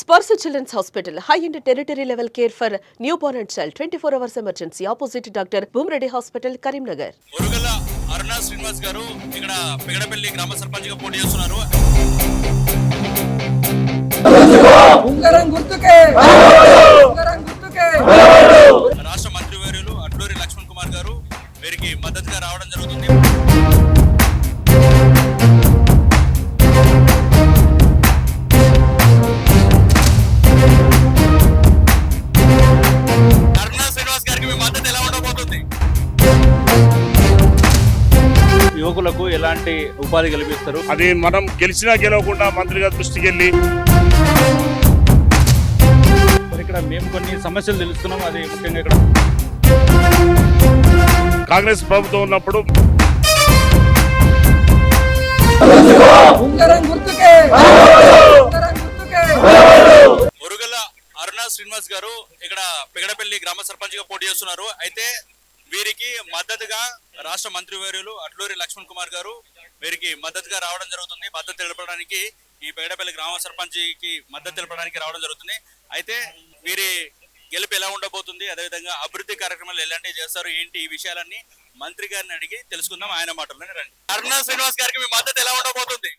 Sparsh children's hospital high and tertiary level care for new born and child twenty four hours emergency opposite doctor Bhumireddy hospital Karimnagar Murugala Aruna Srinivas garu ఇక్కడ పెగడపల్లి గ్రామ సర్పంచ్గా పోటీ చేస్తున్నారు. ఉంగరం గుర్తుకే. ఉంగరం గుర్తుకే. రాష్ట్ర మంత్రివర్యులు అడ్లూరి లక్ష్మణ్ కుమార్ గారు వీరికి మద్దతుగా రావడం జరుగుతుంది. ఎలా ఉండబోతుంది? యువకులకు ఎలాంటి ఉపాధి కల్పిస్తారు? అది మనం గెలిచినా గెలవకుండా మంత్రి గారి దృష్టికి వెళ్ళి మరి ఇక్కడ మేము కొన్ని సమస్యలు తెలుసుకున్నాం అది ముఖ్యంగా ఇక్కడ కాంగ్రెస్ ప్రభుత్వం ఉన్నప్పుడు ఉంగరం గుర్తుకే. శ్రీనివాస్ గారు ఇక్కడ పెగడపల్లి గ్రామ సర్పంచ్గా పోటీ చేస్తున్నారు. అయితే వీరికి మద్దతుగా రాష్ట్ర మంత్రివర్యులు అట్లూరి లక్ష్మణ్ కుమార్ గారు వీరికి మద్దతుగా రావడం జరుగుతుంది. మద్దతు తెలపడానికి ఈ పెగడపల్లి గ్రామ సర్పంచ్కి మద్దతు తెలపడానికి రావడం జరుగుతుంది. అయితే వీరి గెలుపు ఎలా ఉండబోతుంది? అదేవిధంగా అభివృద్ధి కార్యక్రమాలు ఎలాంటివి చేస్తారు? ఏంటి ఈ విషయాలన్నీ మంత్రి గారిని అడిగి తెలుసుకుందాం. ఆయన మాటల్లోనే రండి. అరుణ శ్రీనివాస్ గారికి మీ మద్దతు ఎలా ఉండబోతుంది?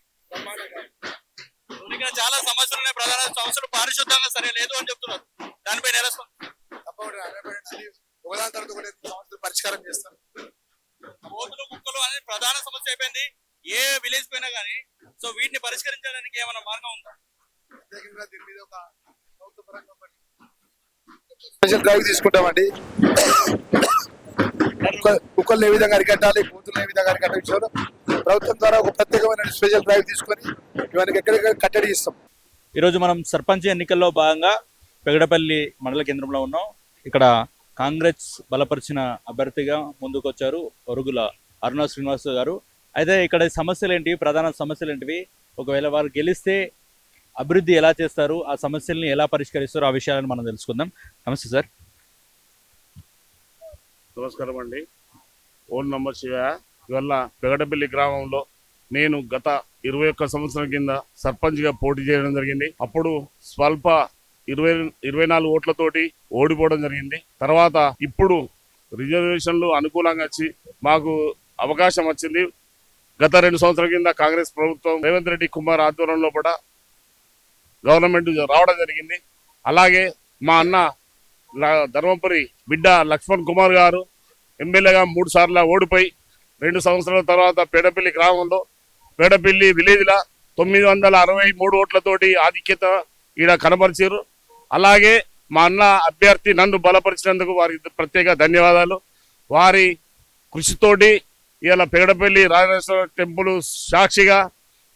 ఇక్కడ చాలా సమస్యలు ఉన్నాయి ప్రధాన సమస్యలు పారిశుద్ధంగా సరే లేదు అని చెప్తున్నారు? తప్పకుండా అన్ని ఒకదాని తర్వాత సమస్యలు పరిష్కారం చేస్తాం కోతులు కుక్కలు అనేది ప్రధాన సమస్య అయిపోయింది. ఏ విలేజ్ పోయినా కానీ సో వీటిని పరిష్కరించడానికి ఏమైనా మార్గం ఉందా? ప్రత్యేకంగా దీని మీద ఒక ప్రభుత్వ పరంగా తీసుకుంటామండి. కుక్కలు ఏ విధంగా అరికట్టాలి కూతుర్ని ఏ విధంగా అరికట్టాలి విషయంలో ప్రభుత్వం ద్వారా ఒక ప్రత్యేకమైన స్పెషల్ డ్రైవ్ తీసుకొని ఇవన్నీ ఎక్కడికక్కడ కట్టడి ఇస్తాం ఈరోజు మనం సర్పంచ్ ఎన్నికల్లో భాగంగా పెగడపల్లి మండల కేంద్రంలో ఉన్నాం. ఇక్కడ కాంగ్రెస్ బలపరిచిన అభ్యర్థిగా ముందుకొచ్చారు ఒరుగుల అరుణ శ్రీనివాస్ గారు. అయితే ఇక్కడ సమస్యలు ఏంటివి ప్రధాన సమస్యలు ఏంటివి? ఒకవేళ వారు గెలిస్తే అభివృద్ధి ఎలా చేస్తారు? ఆ సమస్యల్ని ఎలా పరిష్కరిస్తారు ఆ విషయాలను మనం తెలుసుకుందాం. నమస్తే సార్. నమస్కారం అండి. ఓన్ నంబర్ శివ ఇవల్ల పెగడపల్లి గ్రామంలో నేను గత ఇరవై ఒక్క సంవత్సరం కింద సర్పంచ్గా పోటీ చేయడం జరిగింది. అప్పుడు స్వల్ప ఇరవై ఇరవై నాలుగు ఓట్లతోటి ఓడిపోవడం జరిగింది. తర్వాత ఇప్పుడు రిజర్వేషన్లు అనుకూలంగా వచ్చి మాకు అవకాశం వచ్చింది. గత రెండు సంవత్సరాల కింద కాంగ్రెస్ ప్రభుత్వం రేవంత్ రెడ్డి కుమార్ ఆధ్వర్యంలో కూడా గవర్నమెంట్ రావడం జరిగింది. అలాగే మా అన్న ధర్మపురి బిడ్డ లక్ష్మణ్ కుమార్ గారు ఎమ్మెల్యేగా మూడు సార్లు ఓడిపోయి రెండు సంవత్సరాల తర్వాత పేడపల్లి గ్రామంలో పేడపల్లి విలేజ్లో తొమ్మిది వందల అరవై మూడు ఓట్లతోటి ఆధిక్యత ఈడ కనపరిచారు. అలాగే మా అన్న అభ్యర్థి నన్ను బలపరిచినందుకు వారికి ప్రత్యేక ధన్యవాదాలు. వారి కృషితోటి ఇవాళ పేడపల్లి రాజేశ్వర టెంపుల్ సాక్షిగా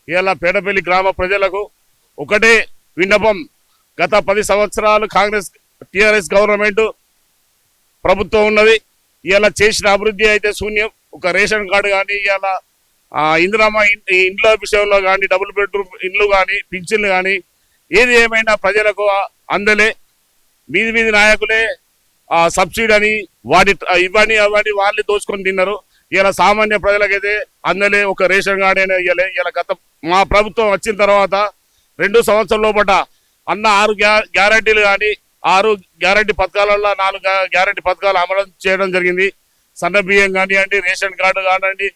ఇవాళ పేడపల్లి గ్రామ ప్రజలకు ఒకటే విన్నపం. గత పది సంవత్సరాలు కాంగ్రెస్ టిఆర్ఎస్ గవర్నమెంట్ ప్రభుత్వం ఉన్నది. ఇవాళ చేసిన అభివృద్ధి అయితే శూన్యం. ఒక రేషన్ కార్డు కానీ ఇవాళ ఇందిరామ ఇన్- ఇండ్ల విషయంలో కానీ డబుల్ బెడ్రూమ్ ఇండ్లు కానీ పింఛన్లు కానీ ఏది ఏమైనా ప్రజలకు అందలే. మీది మీది నాయకులే సబ్సిడీ అని వాటి ఇవన్నీ అవన్నీ వాళ్ళే దోచుకొని తిన్నారు. ఇలా సామాన్య ప్రజలకైతే అందలే ఒక రేషన్ కార్డు అయినా ఇవ్వలే. ఇలా గత మా ప్రభుత్వం వచ్చిన తర్వాత రెండు సంవత్సరాల లోపట అన్న ఆరు గ్యా- గ్యారంటీలు కానీ ఆరు గ్యారంటీ పథకాలలో నాలుగు గ్యారంటీ పథకాలు అమలు చేయడం జరిగింది. సన్న బియ్యం కానివ్వండి రేషన్ కార్డు కానివ్వండి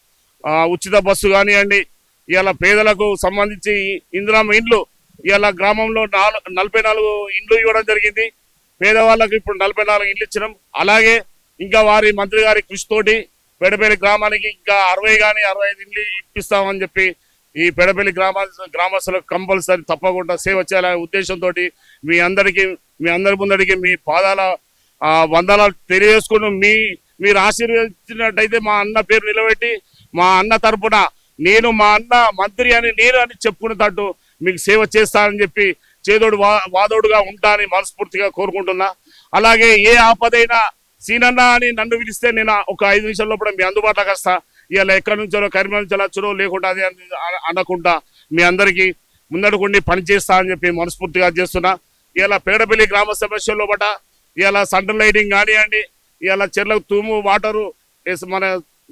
ఉచిత బస్సు కానివ్వండి ఇవాళ పేదలకు సంబంధించి ఇందిరామ ఇండ్లు ఇవాళ గ్రామంలో నాలుగు నలభై నాలుగు ఇండ్లు ఇవ్వడం జరిగింది. పేదవాళ్ళకు ఇప్పుడు నలభై నాలుగు ఇండ్లు ఇచ్చినాం. అలాగే ఇంకా వారి మంత్రి గారి కృషితోటి పెడపల్లి గ్రామానికి ఇంకా అరవై కానీ అరవై ఐదు ఇండ్లు ఇప్పిస్తామని చెప్పి ఈ పెడపల్లి గ్రామ గ్రామస్తులకు కంపల్సరీ తప్పకుండా సేవ చేయాలనే ఉద్దేశంతో మీ అందరికీ మీ అందరి ముందడికి మీ పాదాల వందనాలు తెలియజేసుకుని మీ మీరు ఆశీర్వదించినట్టయితే మా అన్న పేరు నిలబెట్టి మా అన్న తరపున నేను మా అన్న మంత్రి అని నేను అని చెప్పుకునేటట్టు మీకు సేవ చేస్తానని చెప్పి చేదోడు వా వాదోడుగా ఉంటా అని మనస్ఫూర్తిగా కోరుకుంటున్నా. అలాగే ఏ ఆపదైనా సీనన్న అని నన్ను పిలిస్తే నేను ఒక ఐదు నిమిషాల లోపల మీ అందుబాటులోకి వస్తా. ఇవాళ ఎక్కడి నుంచో కరీంనగర్ నుంచి వచ్చునో లేకుండా అది అని అనకుండా మీ అందరికీ ముందడుకుండి పని చేస్తా అని చెప్పి మనస్ఫూర్తిగా చేస్తున్నా. ఇలా పేడపల్లి గ్రామ సమస్యల్లో బట ఇలా సెంట్రల్ లైటింగ్ కానివ్వండి ఇలా చెర్లకు తూము వాటరు మన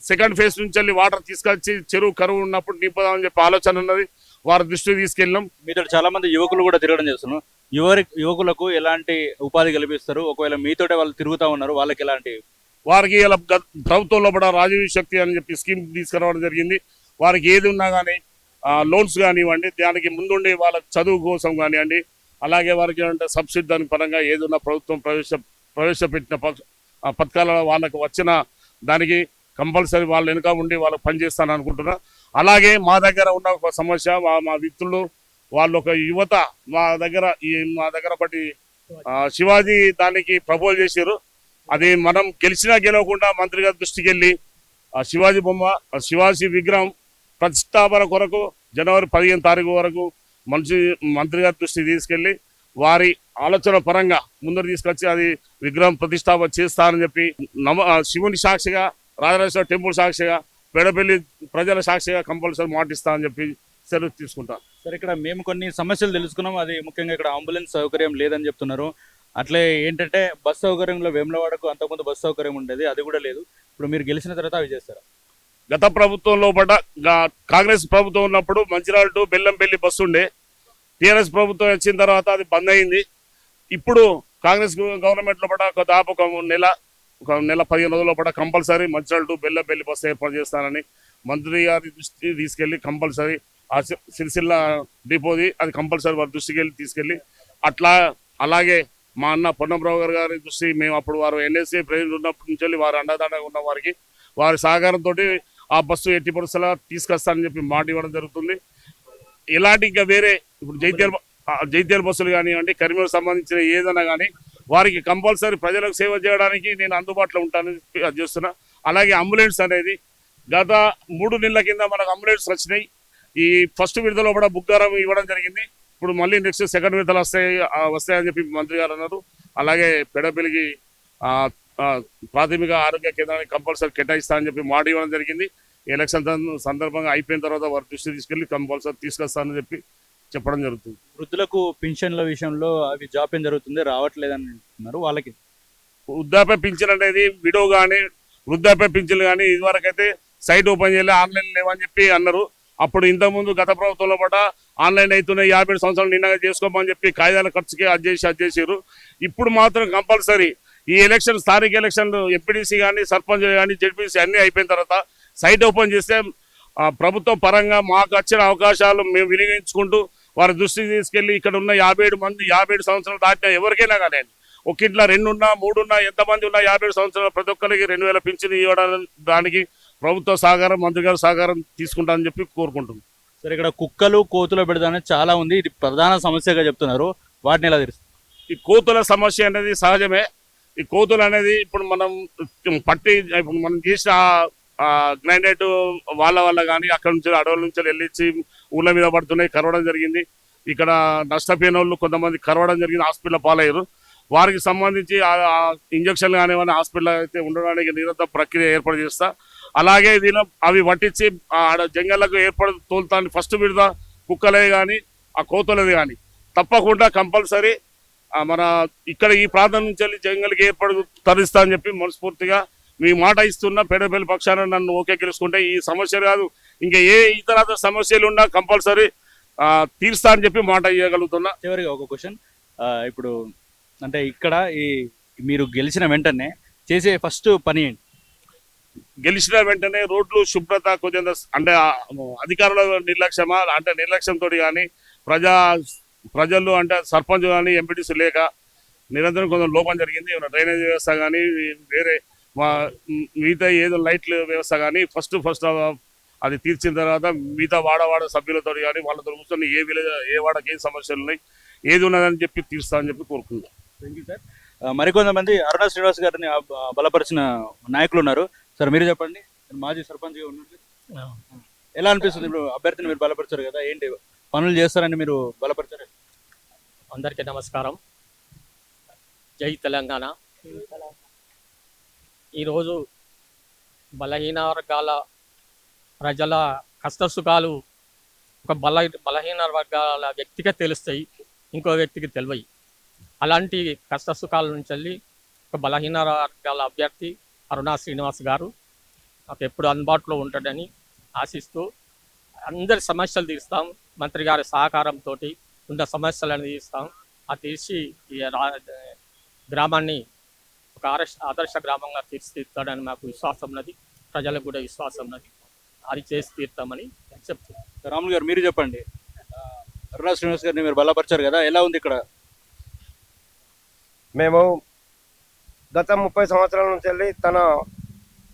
సెకండ్ ఫేజ్ నుంచి వెళ్ళి వాటర్ తీసుకొచ్చి చెరువు కరువు ఉన్నప్పుడు నింపుదామని చెప్పి ఆలోచన ఉన్నది. వారి దృష్టికి తీసుకెళ్ళినాం. మీతో చాలా మంది యువకులు కూడా తిరగడం చేస్తున్నాం యువరి యువకులకు ఎలాంటి ఉపాధి కల్పిస్తారు? ఒకవేళ మీతోటే వాళ్ళు తిరుగుతా ఉన్నారు వాళ్ళకి ఎలాంటి? వారికి ఇలా ప్రభుత్వంలో కూడా రాజీవ్ శక్తి అని చెప్పి స్కీమ్ తీసుకురావడం జరిగింది. వారికి ఏది ఉన్నా కానీ లోన్స్ కానివ్వండి దానికి ముందుండి వాళ్ళ చదువు కోసం కానివ్వండి అలాగే వారికి అంటే సబ్సిడీ దాని పరంగా ఏదైనా ప్రభుత్వం ప్రవేశ ప్రవేశపెట్టిన పథకాల వాళ్ళకి వచ్చిన దానికి కంపల్సరీ వాళ్ళ వెనుక ఉండి వాళ్ళకి పనిచేస్తాను అనుకుంటున్నా. అలాగే మా దగ్గర ఉన్న ఒక సమస్య మా మా మిత్రులు వాళ్ళు ఒక యువత మా దగ్గర ఈ మా దగ్గర బట్టి శివాజీ దానికి ప్రపోజ్ చేశారు. అది మనం గెలిచినా గెలవకుండా మంత్రి గారి దృష్టికి వెళ్ళి ఆ శివాజీ బొమ్మ శివాజీ విగ్రహం ప్రతిష్టాపన కొరకు జనవరి పదిహేను తారీఖు వరకు మంచి మంత్రి గారి దృష్టికి తీసుకెళ్ళి వారి ఆలోచన పరంగా ముందరు తీసుకొచ్చి అది విగ్రహం ప్రతిష్టాపన చేస్తానని చెప్పి నమ శివుని సాక్షిగా రాజరాజేశ్వర టెంపుల్ సాక్షిగా పెడపల్లి ప్రజల సాక్షిగా కంపల్సరీ మాటిస్తానని చెప్పి సెలవు తీసుకుంటాం సరే ఇక్కడ మేము కొన్ని సమస్యలు తెలుసుకున్నాం. అది ముఖ్యంగా ఇక్కడ అంబులెన్స్ సౌకర్యం లేదని చెప్తున్నారు. అట్లే ఏంటంటే బస్ సౌకర్యంలో వేములవాడకు అంతకుముందు బస్ సౌకర్యం ఉండేది. అది కూడా లేదు. ఇప్పుడు మీరు గెలిచిన తర్వాత అవి చేస్తారా? గత ప్రభుత్వంలో పడ్డ కాంగ్రెస్ ప్రభుత్వం ఉన్నప్పుడు మంచిరాల టు బెల్లంపల్లి బస్సు ఉండే. టీఆర్ఎస్ ప్రభుత్వం వచ్చిన తర్వాత అది బంద్ అయింది. ఇప్పుడు కాంగ్రెస్ గవర్నమెంట్లో పడ్డ ఒక దాపు ఒక నెల ఒక నెల పదిహేను రోజుల పడ్డ compulsory Mancherial to Bellampalli bus ఏర్పాటు చేస్తానని మంత్రి గారి దృష్టి తీసుకెళ్ళి కంపల్సరీ ఆ సిరిసిల్ల డిపోది అది కంపల్సరీ వారి దృష్టికి వెళ్ళి తీసుకెళ్ళి అట్లా అలాగే మా అన్న పొన్నంరావు గారు గారి దృష్టి మేము అప్పుడు వారు ఎన్ఎస్సీ ప్రెసిడెంట్ ఉన్నప్పటి నుంచి వారు అండదండగా ఉన్న వారికి వారి సహకారంతో ఆ బస్సు ఎట్టి పరిస్థితుల్లో తీసుకొస్తానని చెప్పి మాట ఇవ్వడం జరుగుతుంది. ఇలాంటి ఇంకా వేరే ఇప్పుడు జైత్యాల జైత్యాల బస్సులు కానివ్వండి కరీంనగర్ సంబంధించిన ఏదైనా కానీ వారికి కంపల్సరీ ప్రజలకు సేవ చేయడానికి నేను అందుబాటులో ఉంటానని అది చేస్తున్నా. అలాగే అంబులెన్స్ అనేది గత మూడు నెలల కింద మనకు అంబులెన్స్ వచ్చినాయి. ఈ ఫస్ట్ విడుదల కూడా బుక్కారం ఇవ్వడం జరిగింది. ఇప్పుడు మళ్ళీ నెక్స్ట్ సెకండ్ విడుదల వస్తాయి వస్తాయని చెప్పి మంత్రి గారు అన్నారు. అలాగే పెడపల్లికి ప్రాథమిక ఆరోగ్య కేంద్రానికి కంపల్సరీ కేటాయిస్తానని చెప్పి మాట ఇవ్వడం జరిగింది. ఎలక్షన్ సందర్భంగా అయిపోయిన తర్వాత వారి దృష్టి తీసుకెళ్ళి కంపల్సరీ తీసుకొస్తానని చెప్పి చెప్పడం జరుగుతుంది. వృద్ధులకు పింఛన్ల విషయంలో అవి జాప్యం జరుగుతుంది రావట్లేదని అంటున్నారు వాళ్ళకి. వృద్ధాప్య పింఛన్ అనేది విడో కానీ వృద్ధాప్య పింఛన్లు కానీ ఇదివరకైతే సైట్ ఓపెన్ చేయలే ఆన్లైన్ లేవని చెప్పి అన్నారు. అప్పుడు ఇంతకుముందు గత ప్రభుత్వంలో పట ఆన్లైన్ అవుతున్నాయి యాభై సంవత్సరాలు నిన్నగా చేసుకోమని చెప్పి కాయిదాల ఖర్చుకి అది చేసి అది చేసారు ఇప్పుడు మాత్రం కంపల్సరీ ఈ ఎలక్షన్ స్థానిక ఎలక్షన్లు ఎంపీడీసీ కానీ సర్పంచ్ కానీ జెడ్పీసీ అన్నీ అయిపోయిన తర్వాత సైట్ ఓపెన్ చేస్తే ప్రభుత్వం పరంగా మాకు వచ్చిన అవకాశాలు మేము వినియోగించుకుంటూ వారి దృష్టికి తీసుకెళ్ళి ఇక్కడ ఉన్న యాభై ఏడు మంది యాభై ఏడు సంవత్సరాలు దాటిన ఎవరికైనా కానీ ఒక ఇంట్లో రెండు ఉన్నా మూడు ఉన్నా ఎంతమంది ఉన్నా యాభై ఏడు సంవత్సరాలు ప్రతి ఒక్కరికి రెండు వేల పింఛన్ ఇవ్వడానికి దానికి ప్రభుత్వ సహకారం మంత్రి గారి సహకారం తీసుకుంటానని చెప్పి కోరుకుంటున్నాం. సరే ఇక్కడ కుక్కలు కోతుల అనేది చాలా ఉంది. ఇది ప్రధాన సమస్యగా చెప్తున్నారు. వాటిని ఎలా తెలుస్తుంది ఈ కోతుల సమస్య అనేది సహజమే. ఈ కోతులు అనేది ఇప్పుడు మనం పట్టి ఇప్పుడు మనం చేసిన గ్రైండెడ్ వాళ్ళ వల్ల కానీ అక్కడ నుంచి అడవుల నుంచి వెళ్ళిచ్చి ఊళ్ళ మీద పడుతున్నాయి కరవడం జరిగింది. ఇక్కడ నష్టపోయిన వాళ్ళు కొంతమంది కరవడం జరిగింది హాస్పిటల్ పాలయ్యారు. వారికి సంబంధించి ఇంజక్షన్లు కానివ్వండి హాస్పిటల్ అయితే ఉండడానికి నిరంతర ప్రక్రియ ఏర్పాటు చేస్తా. అలాగే దీని అవి పట్టించి ఆడ జంగళ్ళకు ఏర్పడి తోలుతాను ఫస్ట్ విడత కుక్కలే కానీ ఆ కోతులది కానీ తప్పకుండా కంపల్సరీ మన ఇక్కడ ఈ ప్రాంతం నుంచి వెళ్ళి జంగల్కి ఏర్పడు తరలిస్తా అని చెప్పి మనస్ఫూర్తిగా మీ మాట ఇస్తున్న. పెడపల్లి పక్షాన నన్ను ఓకే గెలుచుకుంటే ఈ సమస్యలు కాదు ఇంకా ఏ ఇతర సమస్యలు ఉన్నా కంపల్సరీ తీరుస్తా అని చెప్పి మాట ఇవ్వగలుగుతున్నా చివరిగా ఒక క్వశ్చన్. ఇప్పుడు అంటే ఇక్కడ ఈ మీరు గెలిచిన వెంటనే చేసే ఫస్ట్ పని ఏంటి? గెలిచిన వెంటనే రోడ్లు శుభ్రత కొంచెం అంటే అధికారుల నిర్లక్ష్యమా అంటే నిర్లక్ష్యంతో కానీ ప్రజా ప్రజలు అంటే సర్పంచ్ కానీ ఎంపీటీసీ లేక నిరంతరం కొంచెం లోపం జరిగింది. ఏమైనా డ్రైనేజ్ వ్యవస్థ కానీ వేరే మా మిగతా ఏదో లైట్ల వ్యవస్థ కానీ ఫస్ట్ ఫస్ట్ అది తీర్చిన తర్వాత మిగతా వాడవాడ సభ్యులతో కానీ వాళ్ళతో కూర్చొని ఏ విలేజ్ ఏ వాడకి ఏ సమస్యలు ఉన్నాయి ఏది ఉన్నదని చెప్పి తీరుస్తా అని చెప్పి కోరుకుందాం థ్యాంక్ యూ సార్ మరికొంతమంది అరుణ శ్రీనివాస్ గారిని బలపరిచిన నాయకులు ఉన్నారు. సార్ మీరు చెప్పండి. మాజీ సర్పంచ్గా ఉన్నారు ఎలా అనిపిస్తుంది ఇప్పుడు అభ్యర్థిని మీరు బలపరిచారు కదా ఏంటి? పనులు చేస్తారని మీరు బలపరిచారు? అందరికీ నమస్కారం. జై తెలంగాణ. ఈరోజు బలహీన వర్గాల ప్రజల కష్టసుఖాలు ఒక బల బలహీన వర్గాల వ్యక్తికే తెలుస్తాయి ఇంకో వ్యక్తికి తెలివయి. అలాంటి కష్టసుఖాల నుంచి వెళ్ళి ఒక బలహీన వర్గాల అభ్యర్థి అరుణా శ్రీనివాస్ గారు నాకు ఎప్పుడు అందుబాటులో ఉంటాడని ఆశిస్తూ అందరి సమస్యలు తీరుస్తాం. మంత్రి గారి సహకారంతో ఉన్న సమస్యలను తీరుస్తాం ఆ తీర్చి ఈ రా- గ్రామాన్ని ఒక ఆదర్శ ఆదర్శ గ్రామంగా తీర్చిదిద్దుతాడని మాకు విశ్వాసం ఉన్నది. ప్రజలకు కూడా విశ్వాసం ఉన్నది. అది చేసి తీరుతామని చెప్తున్నాను రాములు గారు మీరు చెప్పండి. అరుణా శ్రీనివాస్ గారిని మీరు బలపరిచారు కదా ఎలా ఉంది ఇక్కడ? మేము గత ముప్పై సంవత్సరాల నుంచి వెళ్ళి తన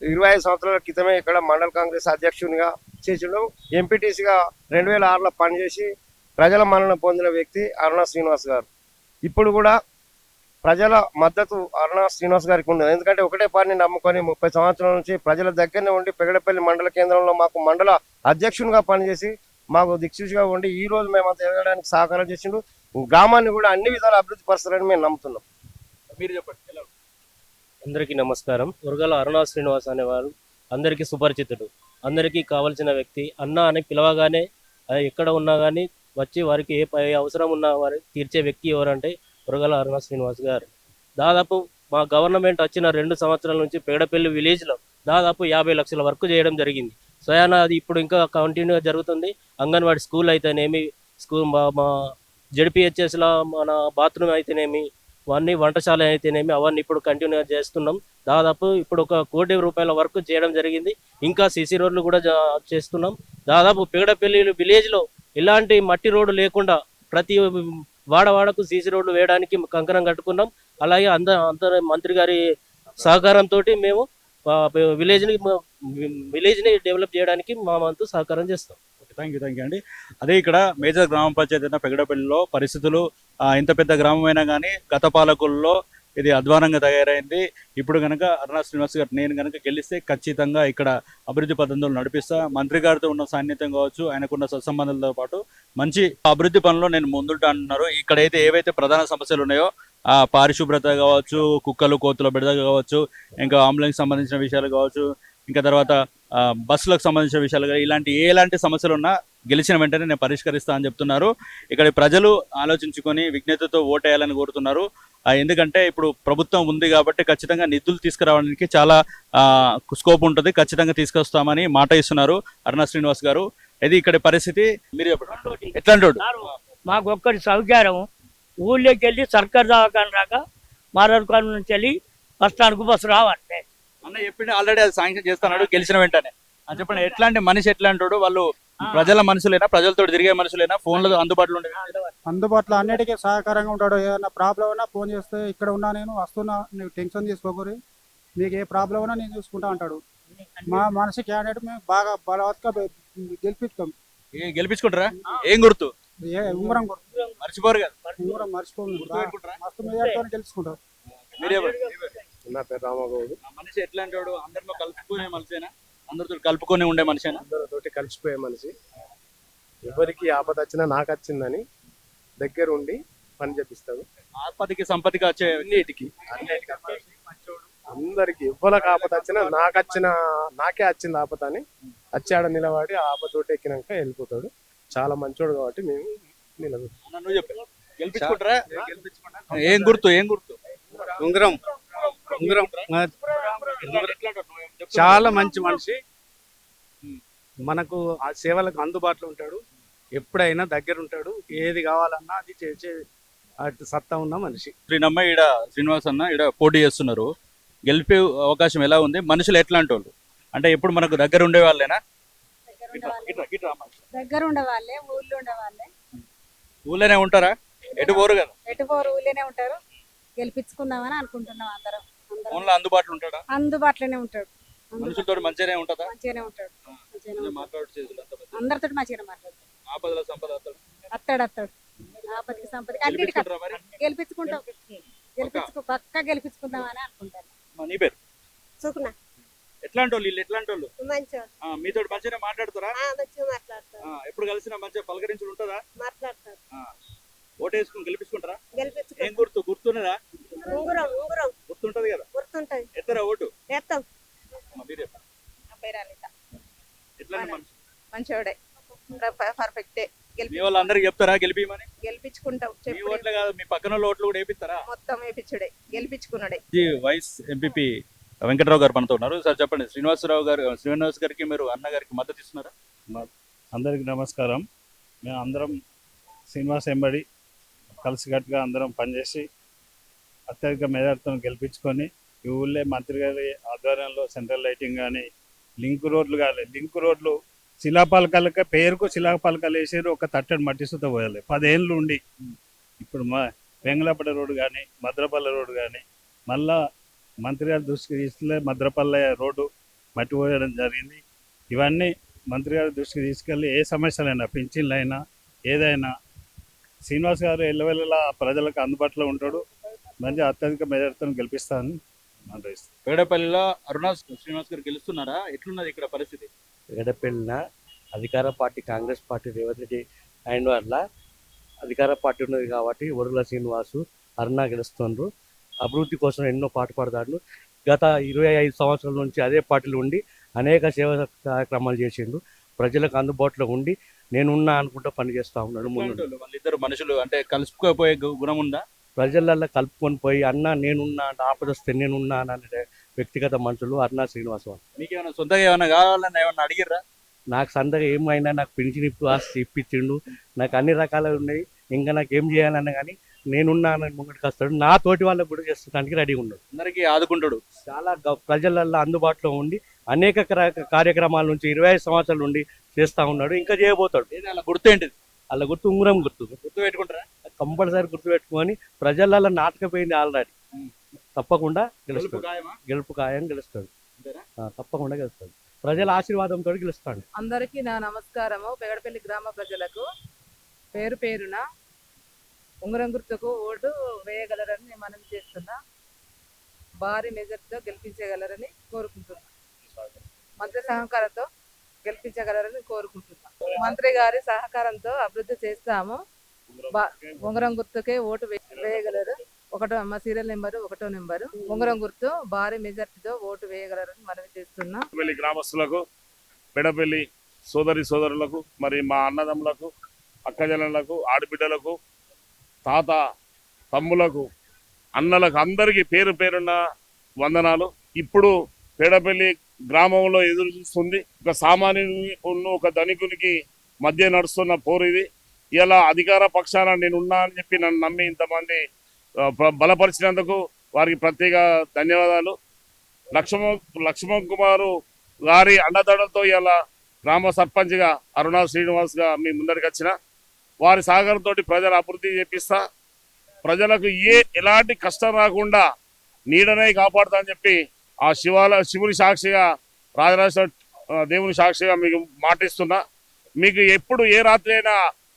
ఇరవై ఐదు సంవత్సరాల క్రితమే ఇక్కడ మండల కాంగ్రెస్ అధ్యక్షునిగా చేసిండు. ఎంపీటీసీగా రెండు వేల ఆరులో పనిచేసి ప్రజల మన్నన పొందిన వ్యక్తి అరుణ శ్రీనివాస్ గారు. ఇప్పుడు కూడా ప్రజల మద్దతు అరుణ శ్రీనివాస్ గారికి ఉంది ఎందుకంటే ఒకటే పార్టీని నమ్ముకొని ముప్పై సంవత్సరాల నుంచి ప్రజల దగ్గరనే ఉండి పెగడపల్లి మండల కేంద్రంలో మాకు మండల అధ్యక్షునిగా పనిచేసి మాకు దిక్సూచిగా ఉండి ఈ రోజు మేము అంత ఎదగడానికి సహకారం చేసిండు. గ్రామాన్ని కూడా అన్ని విధాలు అభివృద్ధి పరుస్తారని మేము నమ్ముతున్నాం. మీరు చెప్పండి? అందరికీ నమస్కారం. ఉరగల అరుణా శ్రీనివాస్ అనేవారు అందరికీ సుపరిచితుడు. అందరికీ కావలసిన వ్యక్తి. అన్న అని పిలవగానే ఎక్కడ ఉన్నా కానీ వచ్చి వారికి ఏ అవసరం ఉన్నా వారి తీర్చే వ్యక్తి ఎవరంటే ఉరగల అరుణా శ్రీనివాస్ గారు. దాదాపు మా గవర్నమెంట్ వచ్చిన రెండు సంవత్సరాల నుంచి పేడపల్లి విలేజ్లో దాదాపు యాభై లక్షల వర్క్ చేయడం జరిగింది. స్వయాన అది ఇప్పుడు ఇంకా కంటిన్యూగా జరుగుతుంది. అంగన్వాడీ స్కూల్ అయితేనేమి స్కూల్ మా మా జడ్పిహెచ్ఎస్లో మన బాత్రూమ్ అయితేనేమి అవన్నీ వంటశాల అయితేనేమి అవన్నీ ఇప్పుడు కంటిన్యూగా చేస్తున్నాం. దాదాపు ఇప్పుడు ఒక కోటి రూపాయల వర్క్ చేయడం జరిగింది. ఇంకా సిసి రోడ్లు కూడా చేస్తున్నాం. దాదాపు పిగడపల్లి విలేజ్లో ఇలాంటి మట్టి రోడ్డు లేకుండా ప్రతి వాడవాడకు సీసీ రోడ్లు వేయడానికి కంకణం కట్టుకున్నాం. అలాగే అంద అందరి మంత్రి గారి సహకారంతో మేము విలేజ్ని విలేజ్ని డెవలప్ చేయడానికి మా వంతు సహకారం చేస్తాం. థ్యాంక్ యూ థ్యాంక్ యూ అండి. అదే ఇక్కడ మేజర్ గ్రామ పంచాయతీ అయిన పెగడపల్లిలో పరిస్థితులు ఇంత పెద్ద గ్రామం అయినా కానీ గత పాలకుల్లో ఇది అధ్వానంగా తయారైంది. ఇప్పుడు కనుక అరుణా శ్రీనివాస్ గారు నేను కనుక గెలిస్తే ఖచ్చితంగా ఇక్కడ అభివృద్ధి పద్ధతులు నడిపిస్తా. మంత్రి గారితో ఉన్న సాన్నిధ్యం కావచ్చు ఆయనకున్న సత్సంబంధాలతో పాటు మంచి అభివృద్ధి పనులు నేను ముందుంటా అంటున్నారు. ఇక్కడైతే ఏవైతే ప్రధాన సమస్యలు ఉన్నాయో ఆ పారిశుభ్రత కావచ్చు కుక్కలు కోతుల బిడద కావచ్చు ఇంకా అంబులెన్స్ సంబంధించిన విషయాలు కావచ్చు ఇంకా తర్వాత బస్సులకు సంబంధించిన విషయాలు కానీ ఇలాంటి ఎలాంటి సమస్యలు ఉన్నా గెలిచిన వెంటనే నేను పరిష్కరిస్తా అని చెప్తున్నారు. ఇక్కడ ప్రజలు ఆలోచించుకొని విజ్ఞతతో ఓటేయాలని కోరుతున్నారు. ఎందుకంటే ఇప్పుడు ప్రభుత్వం ఉంది కాబట్టి ఖచ్చితంగా నిధులు తీసుకురావడానికి చాలా స్కోప్ ఉంటుంది. ఖచ్చితంగా తీసుకొస్తామని మాట ఇస్తున్నారు అరుణ శ్రీనివాస్ గారు. ఇది ఇక్కడ పరిస్థితి. మీరు ఎట్లాంటి మాకు ఒక్కటి సౌకర్యం. ఊళ్ళోకి వెళ్ళి సర్కార్ దవాఖాన రాక మారకాల నుంచి వెళ్ళి బస్ స్టాండ్కు బస్సు రావంటే అన్న చెప్పిండు ఆల్రెడీ అది శాంక్షన్ చేస్తున్నాడు గెలిచిన వెంటనే. అని చెప్పండి ఎట్లాంటి మనిషి ఎట్లా అంటాడు వాళ్ళు ప్రజల మనుషులేనా ప్రజలతో తిరిగే మనుషులేనా ఫోన్లో అందుబాటులో ఉండే అందుబాటులో అన్నిటికీ సహకారంగా ఉంటాడు. ఏదైనా ప్రాబ్లం ఉన్నా ఫోన్ చేస్తే ఇక్కడ ఉన్నా నేను వస్తున్నా నువ్వు టెన్షన్ తీసుకోకూరి. మీకు ఏ ప్రాబ్లం ఉన్నా నేను చూసుకుంటా అంటాడు. మా మనిషి క్యాండిడేట్ మేము బాగా బలవత్గా గెలిపిస్తాం. ఏ గెలిపించుకుంటారా? ఏం గుర్తు? ఏ ఉంగరం కొడు. మర్చిపోరు కదా. ఉంగరం మర్చిపోము. గుర్తుపెట్టుకుంటారా మస్తు మెజార్టీతో గెలుచుకుంటాం మీరే నా పేరు రామగౌడు మనిషి ఎట్లా అంటాడు అందరిలో కలుపుకునే మనిషేనా? అందరితో కలుపుకొని ఉండే మనిషేనా? అందరితోటి కలిసిపోయే మనిషి. ఎవరికి ఆపద వచ్చినా నాకు వచ్చిందని దగ్గర ఉండి పని చేపిస్తాడు. ఆపదికి సంపత్తికి వచ్చే అన్నిటికి అందరికి ఎవ్వరికి ఆపద వచ్చినా నాకు వచ్చిన నాకే వచ్చింది ఆపద అని వచ్చాడ నిలబడి ఆ ఆపద ఎక్కినాక వెళ్ళిపోతాడు. చాలా మంచోడు కాబట్టి మేము నిలబెట్టాం అన్న, నువ్వు చెప్పు. గెలిపించుకుంటారా? ఏం గుర్తు ఏం గుర్తు? ఉంగరం. ఉంగరం. చాలా మంచి మనిషి. మనకు ఆ సేవలకు అందుబాటులో ఉంటాడు. ఎప్పుడైనా దగ్గర ఉంటాడు. ఏది కావాలన్నా అది చేసే అటు సత్తా ఉన్న మనిషి. శ్రీనమ్మ ఈడ శ్రీనివాస్ అన్న ఈడ పోటీ చేస్తున్నారు. గెలిపే అవకాశం ఎలా ఉంది? మనుషులు ఎట్లాంటి వాళ్ళు అంటే ఎప్పుడు మనకు దగ్గర ఉండే వాళ్ళేనా. దగ్గర ఉండే వాళ్ళే ఊళ్ళో ఉండే వాళ్ళే. ఊళ్ళోనే ఉంటారా? ఎటు పోరు కదా? ఎటు పోరు ఊళ్ళోనే ఉంటారు. గెలిపించుకుందామని అనుకుంటున్నాం అందరం. ఫోన్లో అందుబాటులో ఉంటాడా? అందుబాటులోనే ఉంటాడు. మనుషులతో మంచిగానే ఉంటుందా? మంచిగానే ఉంటాడు. అందరితో మంచిగానే మాట్లాడతాడు. ఆపదల సంపద. అత్తాడు. అత్తాడు ఆపదికి మరి? గెలిపించుకుంటాం. గెలిపించుకో పక్క? గెలిపించుకుందామని అనుకుంటాను. మా నీ పేరు? సుకున ఎట్లాంటి వాళ్ళు? ఎట్లాంటి వాళ్ళు మీతో మంచిగా మాట్లాడతారా ఎప్పుడు కలిసినా మంచిగా పలకరించుడు ఉంటుందా? మాట్లాడతారు ఓటేసుకుని గెలిపించుకుంటారా? గెలిపించుకో ఏం గుర్తు? గుర్తున్నదా ఉంగురం ఉంగురం గుర్తుంటది కదా గుర్తుంటది ఎత్తరా ఓటు వేస్తాం మా మీరు చెప్పండి. పేరాలిత ఎట్లాంటి మనిషి మంచివాడే పర్ఫెక్టే మీ వాళ్ళు అందరికి చెప్తారా గెలిపిమని? గెలిపించుకుంటాం మీ ఓట్లే కాదు మీ పక్కన వాళ్ళ ఓట్లు కూడా వేపిస్తారా? మొత్తం వేపించుడే గెలిపించుకున్నాడే. ఈ వైస్ ఎంపీపీ వెంకటరావు గారు మనతో ఉన్నారు. సార్ చెప్పండి శ్రీనివాసరావు గారు శ్రీనివాస్ గారికి మీరు అన్న గారికి మద్దతు ఇస్తున్నారా? అందరికి నమస్కారం. మేము అందరం శ్రీనివాస్ ఎంబడి కలిసికట్టుగా అందరం పనిచేసి అత్యధిక మెజార్టీతో గెలిపించుకొని ఈ ఊళ్ళే మంత్రి గారి ఆధ్వర్యంలో సెంట్రల్ లైటింగ్ కానీ లింక్ రోడ్లు కానీ లింక్ రోడ్లు శిలాపాలకాలక పేరుకు శిలాపాలకాలు వేసారు ఒక తట్టని మట్టిస్తూ పోయాలి. పదేళ్ళు ఉండి ఇప్పుడు మా వెంగళపడ రోడ్డు కానీ మద్రపల్లె రోడ్డు కానీ మళ్ళా మంత్రి గారి దృష్టికి తీసుకెళ్ళి మద్రపల్లె రోడ్డు మట్టి పోయడం జరిగింది. ఇవన్నీ మంత్రి గారి దృష్టికి తీసుకెళ్ళి ఏ సమస్యలైనా పింఛన్లైనా ఏదైనా శ్రీనివాస్ గారు ఎల్లవెల్లలా ప్రజలకు అందుబాటులో ఉంటాడు. మంచి అత్యధిక మెజార్టీతో గెలిపిస్తానని ఆలోచిస్తాను పెగడపల్లిలో అరుణా శ్రీనివాస్ గారు గెలుస్తున్నారా? ఎట్లున్నది ఇక్కడ పరిస్థితి? ఎగడపెళ్ళిన అధికార పార్టీ కాంగ్రెస్ పార్టీ రేవంత్ రెడ్డి అయిన వల్ల అధికార పార్టీ ఉన్నది కాబట్టి వరుల శ్రీనివాసు అరుణ గెలుస్తుండ్రు. అభివృద్ధి కోసం ఎన్నో పాటుపడతాడు గత ఇరవై ఐదు సంవత్సరాల నుంచి అదే పార్టీలో ఉండి అనేక సేవా కార్యక్రమాలు చేసిండు. ప్రజలకు అందుబాటులో ఉండి నేనున్నా అనుకుంటూ పనిచేస్తా ఉన్నాడు ముందు? వాళ్ళిద్దరు మనుషులు అంటే కలుసుకుపోయే గు- గుణం ఉందా? ప్రజలల్లో కలుపుకొని పోయి అన్న నేనున్నా ఆపదొస్తే నేనున్నా అనే వ్యక్తిగత మనుషులు అరుణ శ్రీనివాస్ వాళ్ళు మీకేమైనా సొంతగా ఏమైనా కావాలని ఏమైనా అడిగిర్రా? నాకు సందగా ఏమైనా నాకు పెన్షన్ ఇప్పు ఆస్తి ఇప్పించిండు. నాకు అన్ని రకాలు ఉన్నాయి. ఇంకా నాకు ఏం చేయాలన్నా కానీ నేనున్నానని ముంగటికి వస్తాడు. నా తోటి వాళ్ళకు కూడా చేస్తానికి రెడీగా ఉన్నాడు. అందరికీ ఆదుకుంటాడు. చాలా ప్రజలల్లో అందుబాటులో ఉండి అనేక క్ర- కార్యక్రమాల నుంచి ఇరవై ఐదు సంవత్సరాల నుండి చేస్తా ఉన్నాడు. ఇంకా చేయబోతాడు. ఏది అలా గుర్తు ఏంటిది అలా గుర్తు ఉంగరం గుర్తు. గుర్తు పెట్టుకుంటారా కంపల్సరీ గుర్తు పెట్టుకొని ప్రజలలో నాటకపోయింది ఆల్రెడీ. తప్పకుండా గెలుస్తాడు? గెలుపు ఖాయం గెలుస్తాడు. తప్పకుండా గెలుస్తాడు. ప్రజల ఆశీర్వాదంతో గెలుస్తాడు. అందరికీ నా నమస్కారము. పెగడపల్లి గ్రామ ప్రజలకు పేరు పేరున ఉంగరం గుర్తుకు ఓటు వేయగలరని నేను మనవి చేస్తున్నా. భారీ మెజార్టీతో గెలిపించగలరని కోరుకుంటున్నా. మంత్రి సహకారంతో గెలిపించగలరని కోరుకుంటున్నా. మంత్రి గారి సహకారంతో అభివృద్ధి చేస్తాము. ఉంగరం గుర్తుకే ఓటు వేయగలరు. ఒకటో మా సీరియల్ నెంబరు ఒకటో నెంబరు. ఉంగరం గుర్తు భారీ మెజార్టీతో ఓటు వేయగలరని మనవి చేస్తున్నా. పెళ్ళి గ్రామస్తులకు పెడపల్లి సోదరి సోదరులకు మరి మా అన్నదమ్ములకు అక్కజనులకు ఆడబిడ్డలకు తాత తమ్ములకు అన్నలకు అందరికీ పేరు పేరున్న వందనాలు. ఇప్పుడు పేడపల్లి గ్రామంలో ఎదురు చూస్తుంది. ఒక సామాన్యుని ఒక ధనికునికి మధ్య నడుస్తున్న పోరు ఇది. ఇలా అధికార పక్షాన నేను ఉన్నా అని చెప్పి నన్ను నమ్మి ఇంతమంది బలపరిచినందుకు వారికి ప్రత్యేక ధన్యవాదాలు. లక్ష్మణ్ లక్ష్మణ్ కుమారు గారి అండదండలతో ఇలా గ్రామ సర్పంచ్గా అరుణా శ్రీనివాస్గా మీ ముందరికి వచ్చిన. వారి సహకారంతో ప్రజల అభివృద్ధి చేపిస్తా. ప్రజలకు ఏ ఎలాంటి కష్టం రాకుండా నీడనే కాపాడుతా అని చెప్పి ఆ శివాల శివుని సాక్షిగా రాజరాజ దేవుని సాక్షిగా మీకు మాటిస్తున్నా. మీకు ఎప్పుడు ఏ రాత్రి అయినా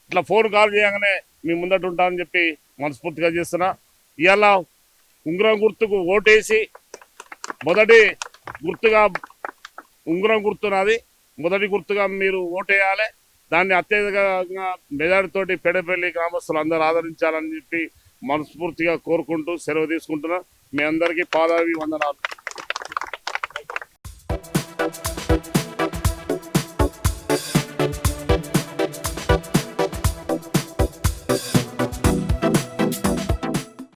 ఇట్లా ఫోన్ కాల్ చేయగానే మీ ముందట ఉంటానని చెప్పి మనస్ఫూర్తిగా చేస్తున్నా. ఇవాళ ఉంగరం గుర్తుకు ఓటేసి మొదటి గుర్తుగా ఉంగరం గుర్తున్నది మొదటి గుర్తుగా మీరు ఓటేయాలి. దాన్ని అత్యధికంగా మెజారిటీతోటి పెడపల్లి గ్రామస్తులు అందరూ ఆదరించాలని చెప్పి మనస్ఫూర్తిగా కోరుకుంటూ సెలవు తీసుకుంటున్నా. మీ అందరికీ పాదావి వందనాలు